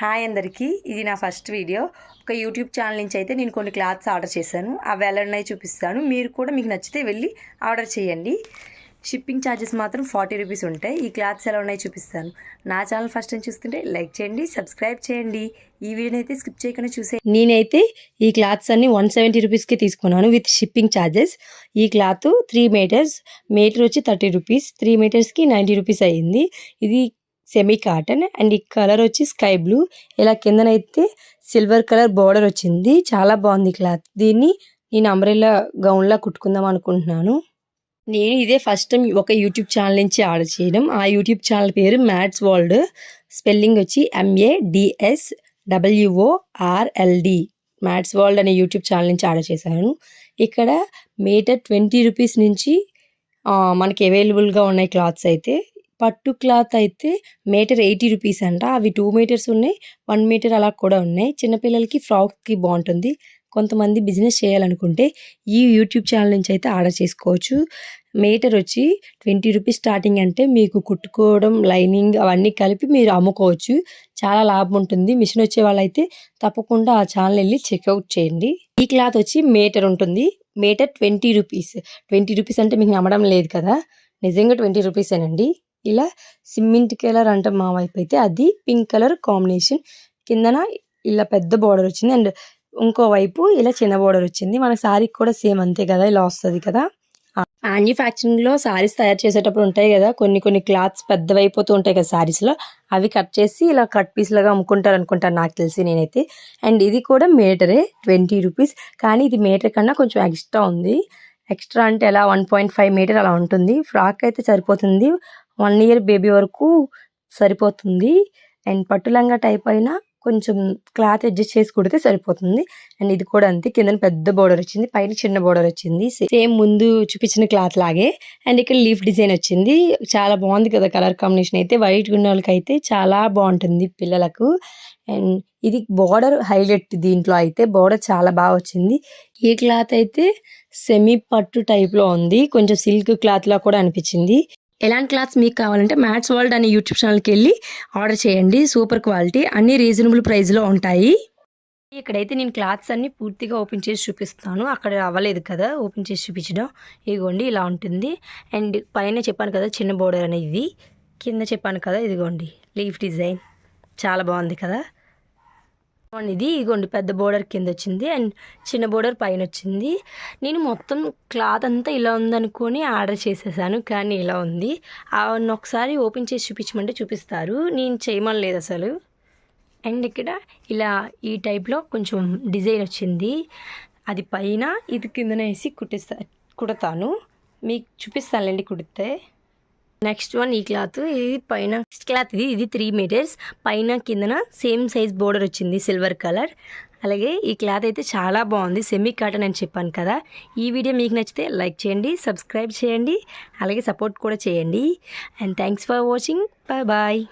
Hi అందరికీ. ఇది నా ఫస్ట్ వీడియో. ఒక యూట్యూబ్ ఛానల్ నుంచి అయితే నేను కొన్ని క్లాత్స్ ఆర్డర్ చేశాను. అవి ఎలా ఉన్నాయో చూపిస్తాను. మీరు కూడా మీకు నచ్చితే వెళ్ళి ఆర్డర్ చేయండి. షిప్పింగ్ ఛార్జెస్ మాత్రం ఫార్టీ రూపీస్ ఉంటాయి. ఈ క్లాత్స్ ఎలా ఉన్నాయో చూపిస్తాను. నా ఛానల్ ఫస్ట్ టైం చూస్తుంటే లైక్ చేయండి సబ్స్క్రైబ్ చేయండి. ఈ వీడియోని అయితే స్కిప్ చేయకుండా చూసే నేనైతే ఈ క్లాత్స్ అన్ని వన్ సెవెంటీ రూపీస్కి తీసుకున్నాను విత్ షిప్పింగ్ ఛార్జెస్ ఈ క్లాత్ త్రీ మీటర్స్ మీటర్ వచ్చి థర్టీ రూపీస్. త్రీ మీటర్స్కి నైంటీ రూపీస్ అయ్యింది ఇది సెమీ కాటన్ అండ్ ఈ కలర్ వచ్చి స్కై బ్లూ ఇలా కిందనైతే సిల్వర్ కలర్ బార్డర్ వచ్చింది. చాలా బాగుంది క్లాత్ దీన్ని నేను అంబ్రెల్లా గౌన్లా కుట్టుకుందాం అనుకుంటున్నాను. నేను ఇదే ఫస్ట్ టైం ఒక యూట్యూబ్ ఛానల్ నుంచి ఆర్డర్ చేయడం. ఆ యూట్యూబ్ ఛానల్ పేరు మ్యాథ్స్ వరల్డ్ స్పెల్లింగ్ వచ్చి M A D S W O R L D maths world అనే యూట్యూబ్ ఛానల్ నుంచి ఆర్డర్ చేశాను. ఇక్కడ మీటర్ ట్వంటీ రూపీస్ నుంచి మనకి అవైలబుల్గా ఉన్నాయి క్లాత్స్ అయితే. పట్టు క్లాత్ అయితే మీటర్ ఎయిటీ రూపీస్ అంట. అవి టూ మీటర్స్ ఉన్నాయి వన్ మీటర్ అలా కూడా ఉన్నాయి. చిన్నపిల్లలకి ఫ్రాక్కి బాగుంటుంది. కొంతమంది బిజినెస్ చేయాలనుకుంటే ఈ యూట్యూబ్ ఛానల్ నుంచి అయితే ఆర్డర్ చేసుకోవచ్చు. మీటర్ వచ్చి ట్వంటీ రూపీస్ స్టార్టింగ్ అంటే మీకు కుట్టుకోవడం లైనింగ్ అవన్నీ కలిపి మీరు అమ్ముకోవచ్చు. చాలా లాభం ఉంటుంది. మిషన్ వచ్చే వాళ్ళైతే తప్పకుండా ఆ ఛానల్ వెళ్ళి చెక్అవుట్ చేయండి. ఈ క్లాత్ వచ్చి మీటర్ ఉంటుంది. Metre twenty rupees. Twenty rupees అంటే మీకు నమ్మడం లేదు కదా. నిజంగా ట్వంటీ రూపీసేనండి. ఇలా సిమెంట్ కలర్ అంటే మా వైపు అయితే. అది పింక్ కలర్ కాంబినేషన్. కిందన ఇలా పెద్ద బార్డర్ వచ్చింది. అండ్ ఇంకో వైపు ఇలా చిన్న బార్డర్ వచ్చింది. మన శారీకి కూడా సేమ్ అంతే కదా. ఇలా వస్తుంది కదా. మ్యానుఫ్యాక్చరింగ్లో శారీస్ తయారు చేసేటప్పుడు ఉంటాయి కదా. కొన్ని కొన్ని క్లాత్స్ పెద్దవైపోతూ ఉంటాయి కదా శారీస్లో అవి కట్ చేసి ఇలా కట్ పీస్ లాగా అమ్ముకుంటారు అనుకుంటాను నాకు తెలిసి నేనైతే. అండ్ ఇది కూడా మీటరే ట్వంటీ రూపీస్. కానీ ఇది మీటర్ కన్నా కొంచెం ఎక్స్ట్రా ఉంది. ఎక్స్ట్రా అంటే ఎలా? వన్ పాయింట్ ఫైవ్ మీటర్ అలా ఉంటుంది. ఫ్రాక్ అయితే సరిపోతుంది. వన్ ఇయర్ బేబీ వరకు సరిపోతుంది. అండ్ పట్టు లంగా టైప్ అయినా కొంచెం క్లాత్ అడ్జస్ట్ చేసి కుడితే సరిపోతుంది. అండ్ ఇది కూడా అంతే కింద పెద్ద బోర్డర్ వచ్చింది పైన చిన్న బోర్డర్ వచ్చింది. సేమ్ ముందు చూపించిన క్లాత్ లాగే. అండ్ ఇక్కడ లీఫ్ డిజైన్ వచ్చింది. చాలా బాగుంది కదా కలర్ కాంబినేషన్ అయితే. వైట్ ఉన్న వాళ్ళకైతే చాలా బాగుంటుంది పిల్లలకు. అండ్ ఇది బార్డర్ హైలైట్ దీంట్లో అయితే. బార్డర్ చాలా బాగా వచ్చింది. ఈ క్లాత్ అయితే సెమీ పట్టు టైప్లో ఉంది. కొంచెం సిల్క్ క్లాత్లా కూడా అనిపించింది. ఎలాంటి క్లాత్స్ మీకు కావాలంటే మ్యాట్స్ వరల్డ్ అనే యూట్యూబ్ ఛానల్కి వెళ్ళి ఆర్డర్ చేయండి. సూపర్ క్వాలిటీ అన్ని రీజనబుల్ ప్రైస్లో ఉంటాయి. ఇక్కడైతే నేను క్లాత్స్ అన్ని పూర్తిగా ఓపెన్ చేసి చూపిస్తాను. అక్కడ అవ్వలేదు కదా ఓపెన్ చేసి చూపించడం. ఇదిగోండి ఇలా ఉంటుంది. అండ్ పైన చెప్పాను కదా చిన్న బోర్డర్ అనేది కింద చెప్పాను కదా ఇదిగోండి లీఫ్ డిజైన్. చాలా బాగుంది కదా. ఇది ఇదిగోండి పెద్ద బోర్డర్ కింద వచ్చింది అండ్ చిన్న బోర్డర్ పైన వచ్చింది నేను మొత్తం క్లాత్ అంతా ఇలా ఉందనుకొని ఆర్డర్ చేసేసాను కానీ ఇలా ఉంది. అవన్నీ ఒకసారి ఓపెన్ చేసి చూపించమంటే చూపిస్తారు. నేను చేయమని అసలు. అండ్ ఇక్కడ ఇలా ఈ టైప్లో కొంచెం డిజైన్ వచ్చింది. అది పైన ఇది కిందన వేసి కుట్టిస్తా కుడతాను. మీకు చూపిస్తానులేండి కుడితే. నెక్స్ట్ వన్ ఈ క్లాత్ ఇది పైన నెక్స్ట్ క్లాత్ ఇది ఇది త్రీ మీటర్స్ పైన కిందన సేమ్ సైజ్ బోర్డర్ వచ్చింది సిల్వర్ కలర్ అలాగే ఈ క్లాత్ అయితే చాలా బాగుంది సెమీ కాటన్ అని చెప్పాను కదా. ఈ వీడియో మీకు నచ్చితే లైక్ చేయండి సబ్స్క్రైబ్ చేయండి అలాగే సపోర్ట్ కూడా చేయండి. And thanks for watching bye bye